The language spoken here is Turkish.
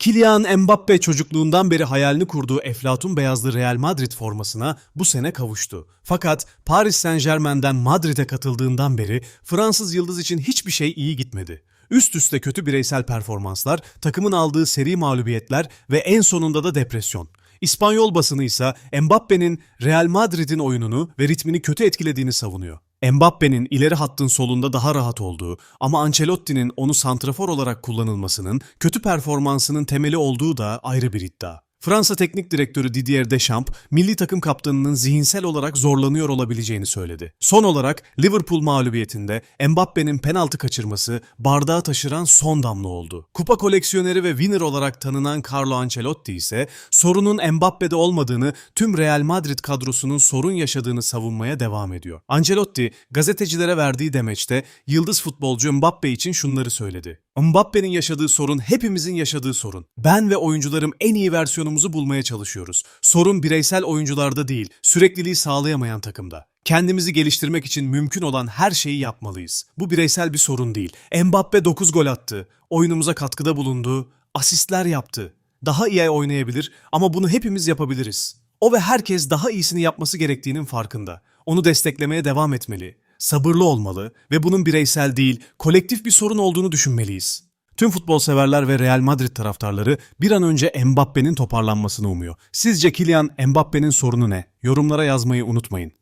Kylian Mbappe çocukluğundan beri hayalini kurduğu eflatun beyazlı Real Madrid formasına bu sene kavuştu. Fakat Paris Saint Germain'den Madrid'e katıldığından beri Fransız yıldız için hiçbir şey iyi gitmedi. Üst üste kötü bireysel performanslar, takımın aldığı seri mağlubiyetler ve en sonunda da depresyon. İspanyol basını ise Mbappe'nin Real Madrid'in oyununu ve ritmini kötü etkilediğini savunuyor. Mbappe'nin ileri hattın solunda daha rahat olduğu ama Ancelotti'nin onu santrafor olarak kullanılmasının kötü performansının temeli olduğu da ayrı bir iddia. Fransa Teknik Direktörü Didier Deschamps, milli takım kaptanının zihinsel olarak zorlanıyor olabileceğini söyledi. Son olarak Liverpool mağlubiyetinde Mbappe'nin penaltı kaçırması bardağı taşıran son damla oldu. Kupa koleksiyoneri ve winner olarak tanınan Carlo Ancelotti ise sorunun Mbappe'de olmadığını, tüm Real Madrid kadrosunun sorun yaşadığını savunmaya devam ediyor. Ancelotti gazetecilere verdiği demeçte yıldız futbolcu Mbappe için şunları söyledi. Mbappe'nin yaşadığı sorun hepimizin yaşadığı sorun. Ben ve oyuncularım en iyi versiyonumuzu bulmaya çalışıyoruz. Sorun bireysel oyuncularda değil, sürekliliği sağlayamayan takımda. Kendimizi geliştirmek için mümkün olan her şeyi yapmalıyız. Bu bireysel bir sorun değil. Mbappe 9 gol attı, oyunumuza katkıda bulundu, asistler yaptı. Daha iyi oynayabilir ama bunu hepimiz yapabiliriz. O ve herkes daha iyisini yapması gerektiğinin farkında. Onu desteklemeye devam etmeli sabırlı olmalı ve bunun bireysel değil, kolektif bir sorun olduğunu düşünmeliyiz. Tüm futbol severler ve Real Madrid taraftarları bir an önce Mbappe'nin toparlanmasını umuyor. Sizce Kylian Mbappe'nin sorunu ne? Yorumlara yazmayı unutmayın.